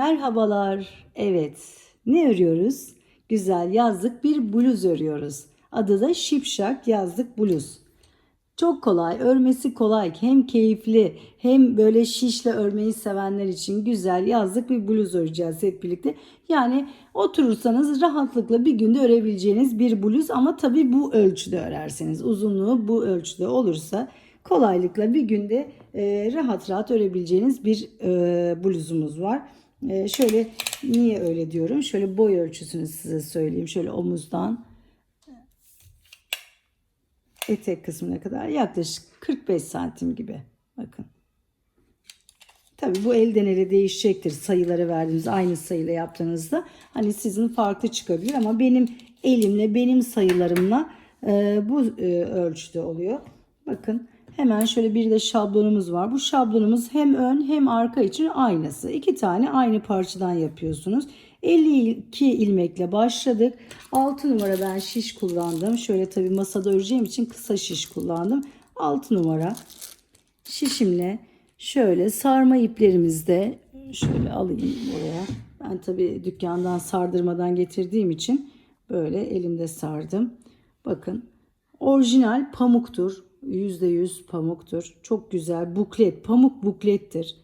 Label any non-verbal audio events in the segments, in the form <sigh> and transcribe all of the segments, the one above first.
Merhabalar. Evet. Ne örüyoruz? Güzel yazlık bir bluz örüyoruz. Adı da şipşak yazlık bluz. Çok kolay, örmesi kolay, hem keyifli hem böyle şişle örmeyi sevenler için güzel yazlık bir bluz öreceğiz hep birlikte. Yani oturursanız rahatlıkla bir günde örebileceğiniz bir bluz ama tabii bu ölçüde örerseniz uzunluğu bu ölçüde olursa kolaylıkla bir günde e, rahat rahat örebileceğiniz bir e, bluzumuz var. E, şöyle niye öyle diyorum? Şöyle boy ölçüsünü size söyleyeyim. Şöyle omuzdan etek kısmına kadar yaklaşık 45 santim gibi. Bakın. Tabii bu elden ele değişecektir sayıları verdiğimiz aynı sayıyla yaptığınızda. Hani sizin farklı çıkabilir ama benim elimle benim sayılarımla e, bu e, ölçüde oluyor. Bakın hemen şöyle bir de şablonumuz var. Bu şablonumuz hem ön hem arka için aynısı. İki tane aynı parçadan yapıyorsunuz. 52 ilmekle başladık. 6 numara ben şiş kullandım. Şöyle tabii masada öreceğim için kısa şiş kullandım. 6 numara şişimle şöyle sarma iplerimizde şöyle alayım buraya. Ben tabii dükkandan sardırmadan getirdiğim için böyle elimde sardım. Bakın orijinal pamuktur. %100 pamuktur. Çok güzel buklet. Pamuk buklettir.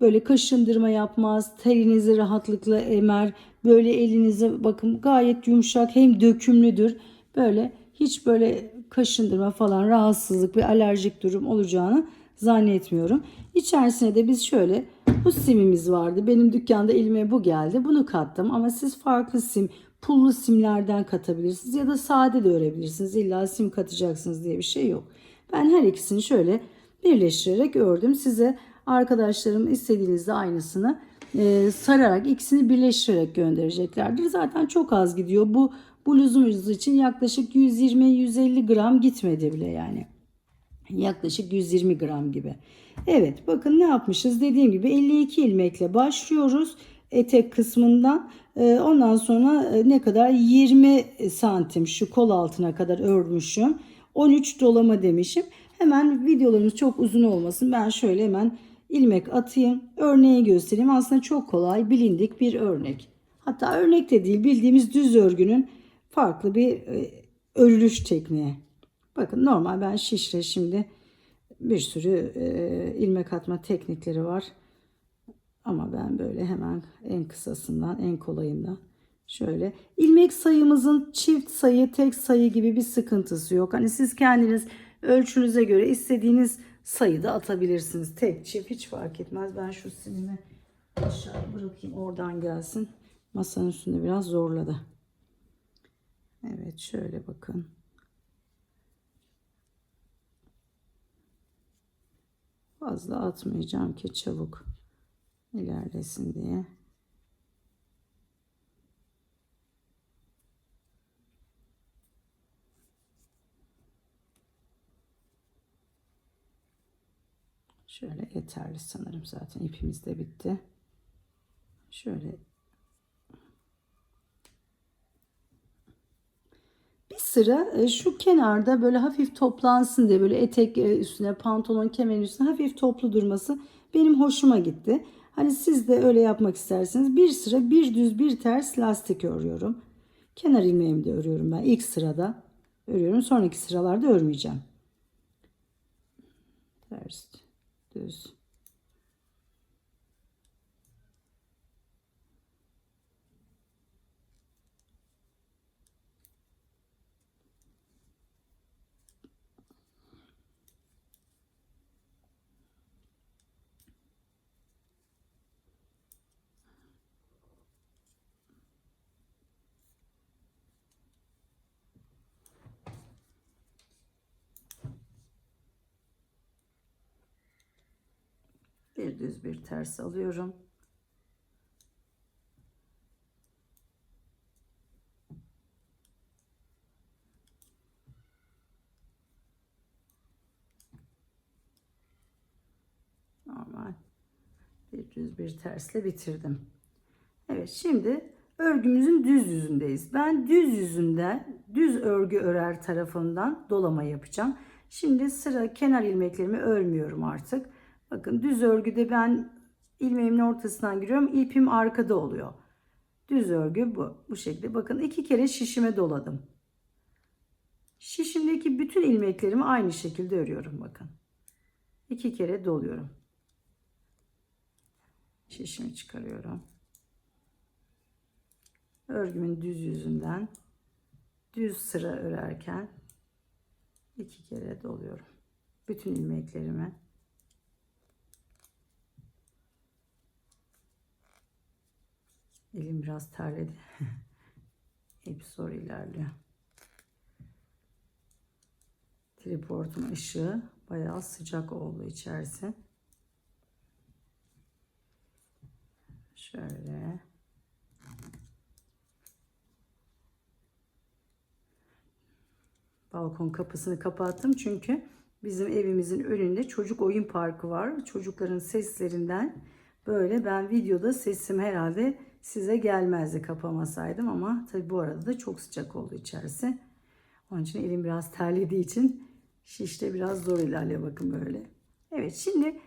Böyle kaşındırma yapmaz. Telinizi rahatlıkla emer. Böyle elinize bakın gayet yumuşak hem dökümlüdür. Böyle hiç böyle kaşındırma falan rahatsızlık ve alerjik durum olacağını zannetmiyorum. İçerisine de biz şöyle bu simimiz vardı. Benim dükkanda elime bu geldi. Bunu kattım ama siz farklı sim, pullu simlerden katabilirsiniz ya da sade de örebilirsiniz. İlla sim katacaksınız diye bir şey yok. Ben her ikisini şöyle birleştirerek ördüm. Size arkadaşlarım istediğinizde aynısını e, sararak ikisini birleştirerek göndereceklerdir. Zaten çok az gidiyor. Bu bluzumuz için yaklaşık 120-150 gram gitmedi bile yani. Yaklaşık 120 gram gibi. Evet bakın ne yapmışız dediğim gibi 52 ilmekle başlıyoruz etek kısmından Ee, ondan sonra e, ne kadar? 20 santim şu kol altına kadar örmüşüm. 13 dolama demişim. Hemen videolarımız çok uzun olmasın. Ben şöyle hemen ilmek atayım. Örneği göstereyim. Aslında çok kolay bilindik bir örnek. Hatta örnek de değil bildiğimiz düz örgünün farklı bir e, örülüş tekniği. Bakın normal ben şişle şimdi bir sürü e, ilmek atma teknikleri var. Ama ben böyle hemen en kısasından, en kolayından şöyle. ilmek sayımızın çift sayı, tek sayı gibi bir sıkıntısı yok. Hani siz kendiniz ölçünüze göre istediğiniz sayıda atabilirsiniz. Tek, çift hiç fark etmez. Ben şu simimi aşağı bırakayım oradan gelsin. Masanın üstünde biraz zorladı. Evet şöyle bakın. Fazla atmayacağım ki çabuk ilerlesin diye. Şöyle yeterli sanırım zaten ipimiz de bitti. Şöyle bir sıra e, şu kenarda böyle hafif toplansın diye böyle etek e, üstüne pantolon kemerin üstüne hafif toplu durması benim hoşuma gitti. Hani siz de öyle yapmak isterseniz bir sıra bir düz bir ters lastik örüyorum. Kenar ilmeğimi de örüyorum ben ilk sırada örüyorum. Sonraki sıralarda örmeyeceğim. Ters, düz. Düz bir ters alıyorum. Normal. Bir düz bir tersle bitirdim. Evet şimdi örgümüzün düz yüzündeyiz. Ben düz yüzünde düz örgü örer tarafından dolama yapacağım. Şimdi sıra kenar ilmeklerimi örmüyorum artık. Bakın düz örgüde ben ilmeğimin ortasından giriyorum. İpim arkada oluyor. Düz örgü bu. Bu şekilde. Bakın iki kere şişime doladım. Şişimdeki bütün ilmeklerimi aynı şekilde örüyorum bakın. İki kere doluyorum. Şişimi çıkarıyorum. Örgümün düz yüzünden düz sıra örerken iki kere doluyorum. Bütün ilmeklerimi. Elim biraz terledi. <laughs> Hep zor ilerliyor. Tripodun ışığı bayağı sıcak oldu içerisi. Şöyle. Balkon kapısını kapattım çünkü bizim evimizin önünde çocuk oyun parkı var. Çocukların seslerinden böyle ben videoda sesim herhalde size gelmezdi kapamasaydım ama tabi bu arada da çok sıcak oldu içerisi. Onun için elim biraz terlediği için şişte biraz zor ilerliyor bakın böyle. Evet şimdi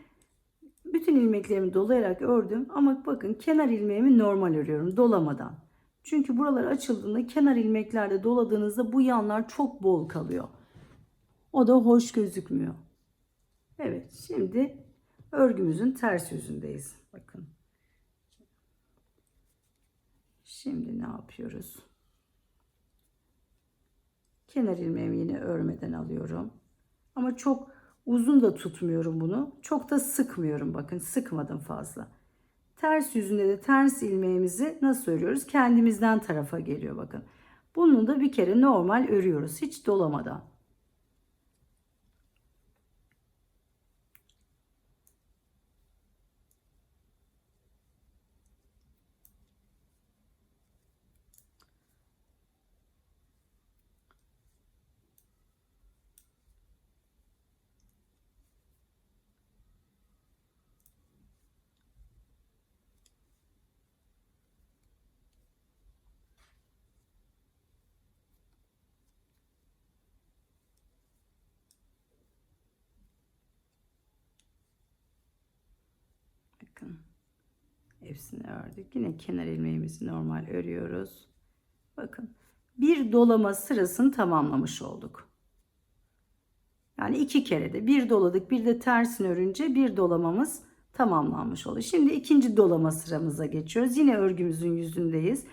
bütün ilmeklerimi dolayarak ördüm ama bakın kenar ilmeğimi normal örüyorum dolamadan. Çünkü buralar açıldığında kenar ilmeklerde doladığınızda bu yanlar çok bol kalıyor. O da hoş gözükmüyor. Evet şimdi örgümüzün ters yüzündeyiz. Bakın. Şimdi ne yapıyoruz? Kenar ilmeğimi yine örmeden alıyorum. Ama çok uzun da tutmuyorum bunu. Çok da sıkmıyorum bakın. Sıkmadım fazla. Ters yüzünde de ters ilmeğimizi nasıl örüyoruz? Kendimizden tarafa geliyor bakın. Bunu da bir kere normal örüyoruz. Hiç dolamadan. Bakın. Hepsini ördük. Yine kenar ilmeğimizi normal örüyoruz. Bakın. Bir dolama sırasını tamamlamış olduk. Yani iki kere de bir doladık bir de tersini örünce bir dolamamız tamamlanmış oldu. Şimdi ikinci dolama sıramıza geçiyoruz. Yine örgümüzün yüzündeyiz.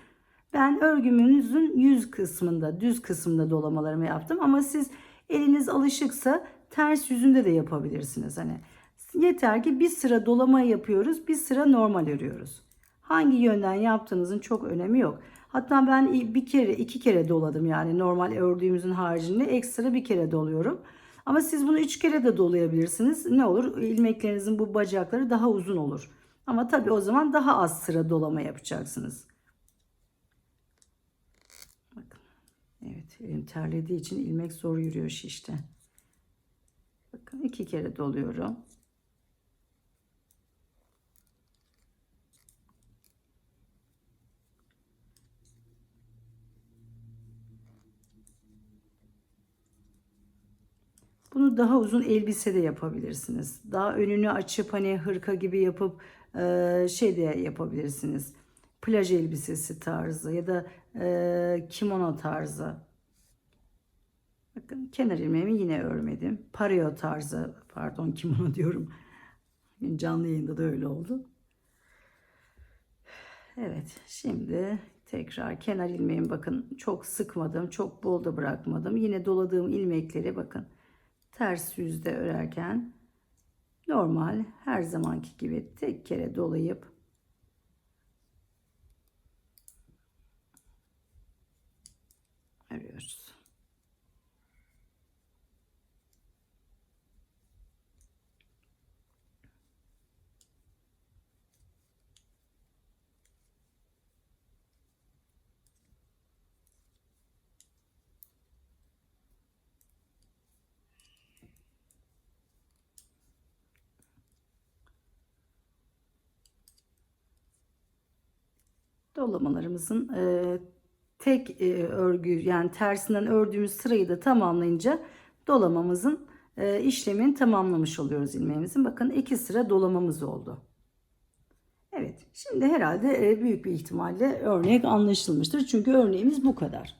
Ben örgümünüzün yüz kısmında, düz kısmında dolamalarımı yaptım ama siz eliniz alışıksa ters yüzünde de yapabilirsiniz. Hani yeter ki bir sıra dolama yapıyoruz, bir sıra normal örüyoruz. Hangi yönden yaptığınızın çok önemi yok. Hatta ben bir kere, iki kere doladım yani normal ördüğümüzün haricinde ekstra bir kere doluyorum. Ama siz bunu üç kere de dolayabilirsiniz. Ne olur? İlmeklerinizin bu bacakları daha uzun olur. Ama tabii o zaman daha az sıra dolama yapacaksınız. Bakın. Evet, elim terlediği için ilmek zor yürüyor şişte. Bakın iki kere doluyorum. Bunu daha uzun elbise de yapabilirsiniz. Daha önünü açıp hani hırka gibi yapıp e, şey de yapabilirsiniz. Plaj elbisesi tarzı ya da e, kimono tarzı. Bakın kenar ilmeğimi yine örmedim. Pareo tarzı pardon <laughs> kimono diyorum. Canlı yayında da öyle oldu. Evet şimdi tekrar kenar ilmeğimi bakın çok sıkmadım çok bol da bırakmadım. Yine doladığım ilmekleri bakın ters yüzde örerken normal her zamanki gibi tek kere dolayıp örüyoruz. Dolamalarımızın e, tek e, örgü yani tersinden ördüğümüz sırayı da tamamlayınca dolamamızın e, işlemini tamamlamış oluyoruz ilmeğimizin. Bakın iki sıra dolamamız oldu. Evet. Şimdi herhalde e, büyük bir ihtimalle örnek anlaşılmıştır. Çünkü örneğimiz bu kadar.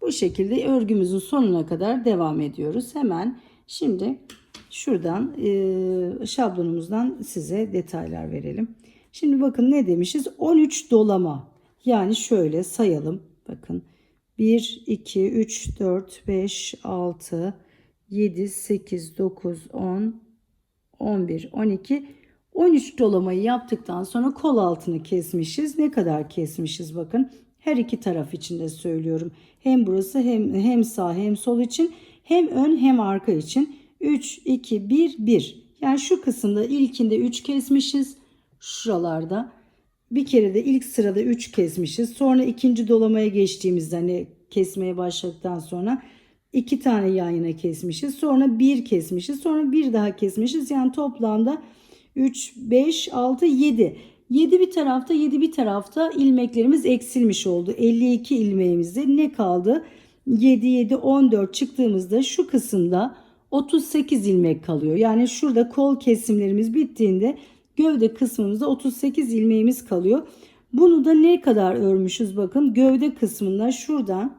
Bu şekilde örgümüzün sonuna kadar devam ediyoruz. Hemen şimdi şuradan e, şablonumuzdan size detaylar verelim. Şimdi bakın ne demişiz? 13 dolama. Yani şöyle sayalım. Bakın 1, 2, 3, 4, 5, 6, 7, 8, 9, 10, 11, 12, 13 dolamayı yaptıktan sonra kol altını kesmişiz. Ne kadar kesmişiz bakın. Her iki taraf için de söylüyorum. Hem burası hem, hem sağ hem sol için hem ön hem arka için. 3, 2, 1, 1. Yani şu kısımda ilkinde 3 kesmişiz. Şuralarda. Bir kere de ilk sırada 3 kesmişiz. Sonra ikinci dolamaya geçtiğimizde hani kesmeye başladıktan sonra iki tane yan yana kesmişiz. Sonra bir kesmişiz. Sonra bir daha kesmişiz. Yani toplamda 3, 5, 6, 7. 7 bir tarafta 7 bir tarafta ilmeklerimiz eksilmiş oldu. 52 ilmeğimizde ne kaldı? 7, 7, 14 çıktığımızda şu kısımda 38 ilmek kalıyor. Yani şurada kol kesimlerimiz bittiğinde gövde kısmımızda 38 ilmeğimiz kalıyor. Bunu da ne kadar örmüşüz bakın gövde kısmından şuradan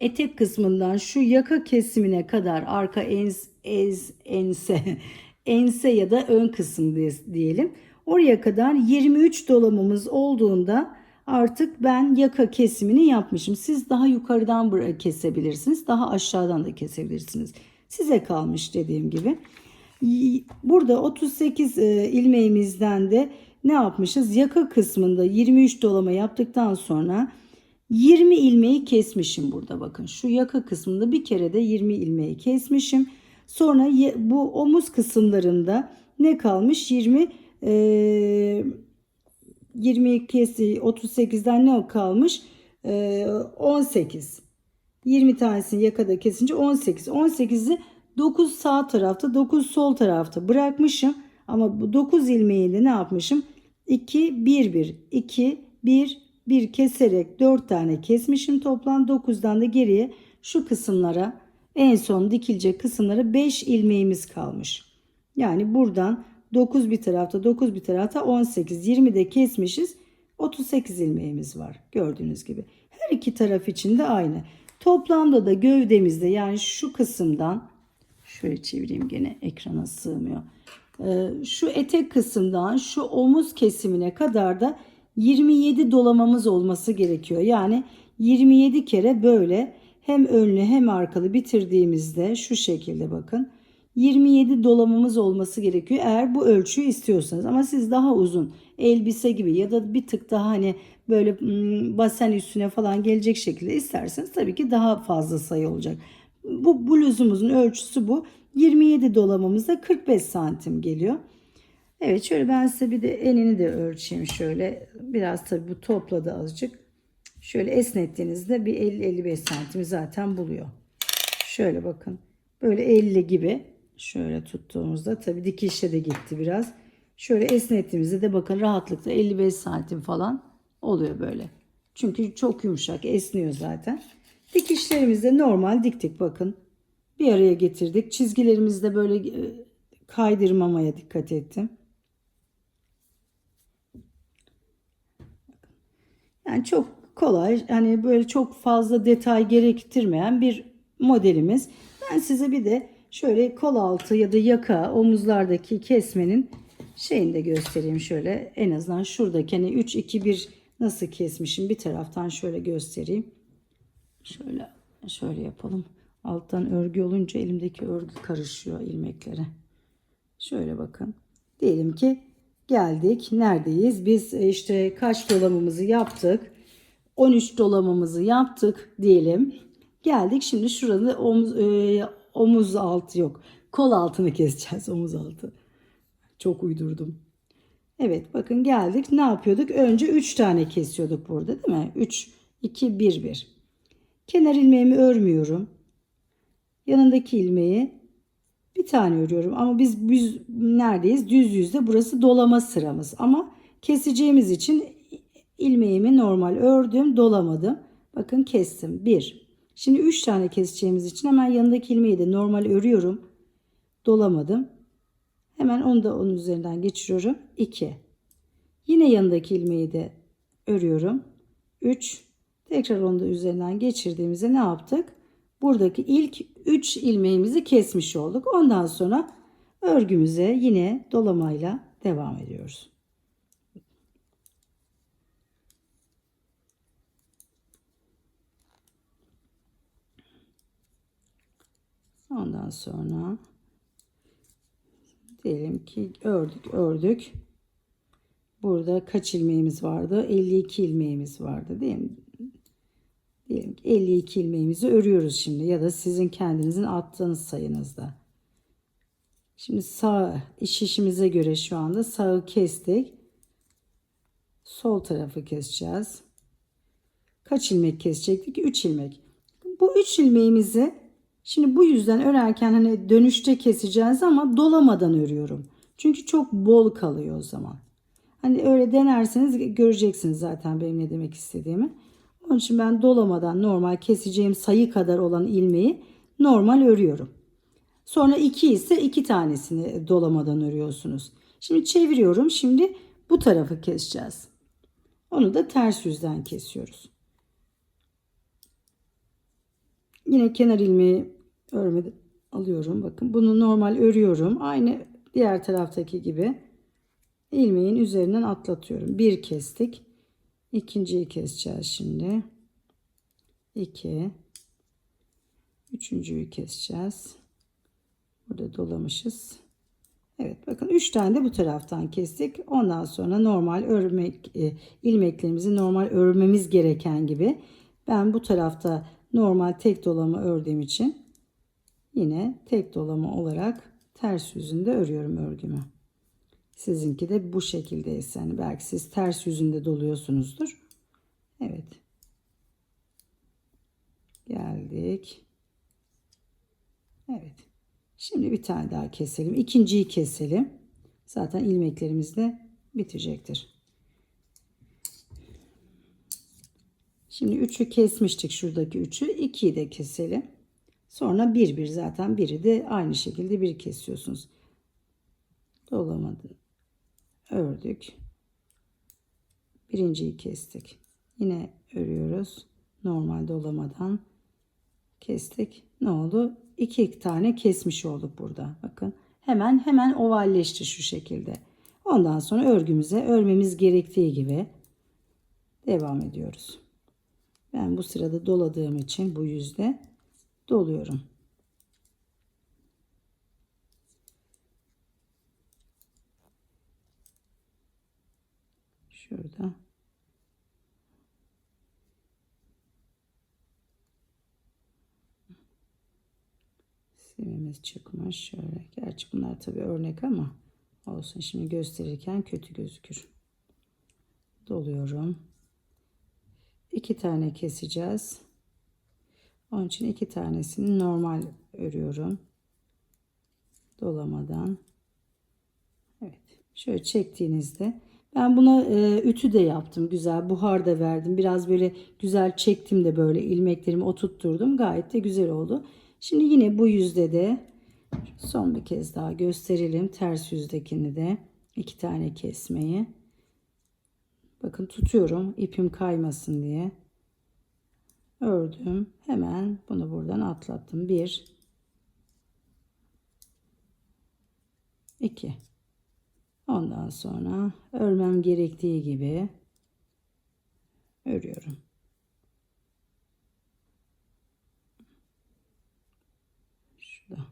etek kısmından şu yaka kesimine kadar arka ens, ez, ense <laughs> ense ya da ön kısım diyelim. Oraya kadar 23 dolamamız olduğunda artık ben yaka kesimini yapmışım. Siz daha yukarıdan kesebilirsiniz. Daha aşağıdan da kesebilirsiniz. Size kalmış dediğim gibi. Burada 38 e, ilmeğimizden de ne yapmışız? Yaka kısmında 23 dolama yaptıktan sonra 20 ilmeği kesmişim burada bakın. Şu yaka kısmında bir kere de 20 ilmeği kesmişim. Sonra bu omuz kısımlarında ne kalmış? 20 e, 20 kesi 38'den ne kalmış? E, 18. 20 tanesini yakada kesince 18. 18'i 9 sağ tarafta 9 sol tarafta bırakmışım. Ama bu 9 ilmeği de ne yapmışım? 2 1 1 2 1 1 keserek 4 tane kesmişim. Toplam 9'dan da geriye şu kısımlara en son dikilecek kısımlara 5 ilmeğimiz kalmış. Yani buradan 9 bir tarafta 9 bir tarafta 18 20 de kesmişiz. 38 ilmeğimiz var gördüğünüz gibi. Her iki taraf için de aynı. Toplamda da gövdemizde yani şu kısımdan şöyle çevireyim gene ekrana sığmıyor. Ee, şu etek kısımdan şu omuz kesimine kadar da 27 dolamamız olması gerekiyor. Yani 27 kere böyle hem önlü hem arkalı bitirdiğimizde şu şekilde bakın 27 dolamamız olması gerekiyor eğer bu ölçüyü istiyorsanız ama siz daha uzun elbise gibi ya da bir tık daha hani böyle basen üstüne falan gelecek şekilde isterseniz tabii ki daha fazla sayı olacak. Bu bluzumuzun ölçüsü bu. 27 dolamamızda 45 santim geliyor. Evet şöyle ben size bir de enini de ölçeyim şöyle. Biraz tabii bu topladı azıcık. Şöyle esnettiğinizde bir 50-55 santim zaten buluyor. Şöyle bakın. Böyle 50 gibi şöyle tuttuğumuzda tabii dikişe de gitti biraz. Şöyle esnettiğimizde de bakın rahatlıkla 55 santim falan oluyor böyle. Çünkü çok yumuşak esniyor zaten. Dikişlerimizde normal diktik bakın. Bir araya getirdik. Çizgilerimizde böyle e, kaydırmamaya dikkat ettim. Yani çok kolay hani böyle çok fazla detay gerektirmeyen bir modelimiz. Ben size bir de şöyle kol altı ya da yaka omuzlardaki kesmenin şeyini de göstereyim şöyle. En azından şuradaki hani 3 2 1 nasıl kesmişim bir taraftan şöyle göstereyim. Şöyle şöyle yapalım. Alttan örgü olunca elimdeki örgü karışıyor ilmeklere. Şöyle bakın. Diyelim ki geldik. Neredeyiz? Biz işte kaç dolamımızı yaptık. 13 dolamamızı yaptık diyelim. Geldik şimdi şurada omuz, e, omuz altı yok. Kol altını keseceğiz <laughs> omuz altı. Çok uydurdum. Evet bakın geldik. Ne yapıyorduk? Önce 3 tane kesiyorduk burada değil mi? 3, 2, 1, 1. Kenar ilmeğimi örmüyorum. Yanındaki ilmeği bir tane örüyorum. Ama biz, biz neredeyiz? Düz yüzde burası dolama sıramız. Ama keseceğimiz için ilmeğimi normal ördüm dolamadım. Bakın kestim. 1. Şimdi 3 tane keseceğimiz için hemen yanındaki ilmeği de normal örüyorum. Dolamadım. Hemen onu da onun üzerinden geçiriyorum. 2. Yine yanındaki ilmeği de örüyorum. 3. Tekrar onu da üzerinden geçirdiğimizde ne yaptık? Buradaki ilk 3 ilmeğimizi kesmiş olduk. Ondan sonra örgümüze yine dolamayla devam ediyoruz. Ondan sonra diyelim ki ördük ördük. Burada kaç ilmeğimiz vardı? 52 ilmeğimiz vardı değil mi? Diyelim ki 52 ilmeğimizi örüyoruz şimdi ya da sizin kendinizin attığınız sayınızda. Şimdi sağ iş işimize göre şu anda sağı kestik. Sol tarafı keseceğiz. Kaç ilmek kesecektik? 3 ilmek. Bu 3 ilmeğimizi şimdi bu yüzden örerken hani dönüşte keseceğiz ama dolamadan örüyorum. Çünkü çok bol kalıyor o zaman. Hani öyle denerseniz göreceksiniz zaten benim ne demek istediğimi. Onun için ben dolamadan normal keseceğim sayı kadar olan ilmeği normal örüyorum. Sonra 2 ise 2 tanesini dolamadan örüyorsunuz. Şimdi çeviriyorum. Şimdi bu tarafı keseceğiz. Onu da ters yüzden kesiyoruz. Yine kenar ilmeği örmede alıyorum. Bakın bunu normal örüyorum. Aynı diğer taraftaki gibi ilmeğin üzerinden atlatıyorum. Bir kestik. İkinciyi keseceğiz şimdi. 2 Üçüncüyü keseceğiz. Burada dolamışız. Evet bakın 3 tane de bu taraftan kestik. Ondan sonra normal örmek e, ilmeklerimizi normal örmemiz gereken gibi ben bu tarafta normal tek dolama ördüğüm için yine tek dolama olarak ters yüzünde örüyorum örgümü. Sizinki de bu şekildeyse hani belki siz ters yüzünde doluyorsunuzdur. Evet. Geldik. Evet. Şimdi bir tane daha keselim. İkinciyi keselim. Zaten ilmeklerimiz de bitecektir. Şimdi 3'ü kesmiştik şuradaki 3'ü. 2'yi de keselim. Sonra bir bir zaten biri de aynı şekilde bir kesiyorsunuz. Dolamadı. Ördük. Birinciyi kestik. Yine örüyoruz. Normal dolamadan kestik. Ne oldu? İki tane kesmiş olduk burada. Bakın hemen hemen ovalleşti şu şekilde. Ondan sonra örgümüze örmemiz gerektiği gibi devam ediyoruz. Ben bu sırada doladığım için bu yüzde doluyorum. Şurada. Simimiz çıkmış şöyle. Gerçi bunlar tabii örnek ama olsun. Şimdi gösterirken kötü gözükür. Doluyorum. İki tane keseceğiz. Onun için iki tanesini normal örüyorum. Dolamadan. Evet. Şöyle çektiğinizde ben buna e, ütü de yaptım. Güzel buhar da verdim. Biraz böyle güzel çektim de böyle ilmeklerimi oturtturdum. Gayet de güzel oldu. Şimdi yine bu yüzde de son bir kez daha gösterelim. Ters yüzdekini de iki tane kesmeyi. Bakın tutuyorum ipim kaymasın diye. Ördüm. Hemen bunu buradan atlattım. Bir, iki. Ondan sonra örmem gerektiği gibi örüyorum. Şurada.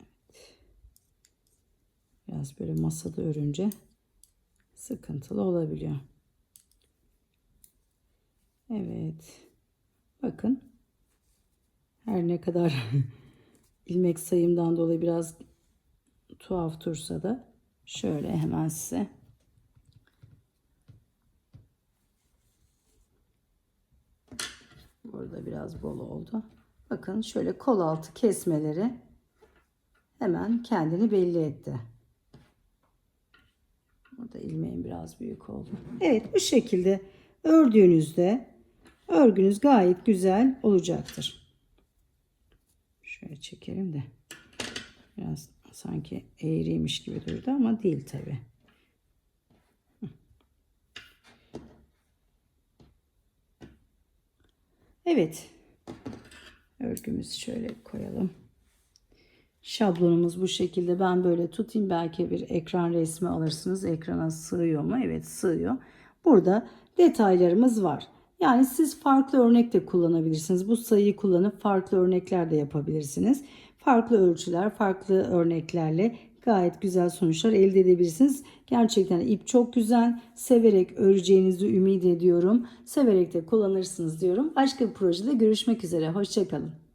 Evet. Biraz böyle masada örünce sıkıntılı olabiliyor. Evet. Bakın. Her ne kadar <laughs> ilmek sayımdan dolayı biraz tuhaf dursa da şöyle hemen size burada biraz bol oldu. Bakın şöyle kol altı kesmeleri hemen kendini belli etti. Burada ilmeğim biraz büyük oldu. Evet bu şekilde ördüğünüzde örgünüz gayet güzel olacaktır. Şöyle çekelim de. Biraz sanki eğriymiş gibi durdu ama değil tabi. Evet. Örgümüzü şöyle koyalım. Şablonumuz bu şekilde. Ben böyle tutayım. Belki bir ekran resmi alırsınız. Ekrana sığıyor mu? Evet sığıyor. Burada detaylarımız var. Yani siz farklı örnek de kullanabilirsiniz. Bu sayıyı kullanıp farklı örnekler de yapabilirsiniz. Farklı ölçüler, farklı örneklerle gayet güzel sonuçlar elde edebilirsiniz. Gerçekten ip çok güzel. Severek öreceğinizi ümit ediyorum. Severek de kullanırsınız diyorum. Başka bir projede görüşmek üzere. Hoşçakalın.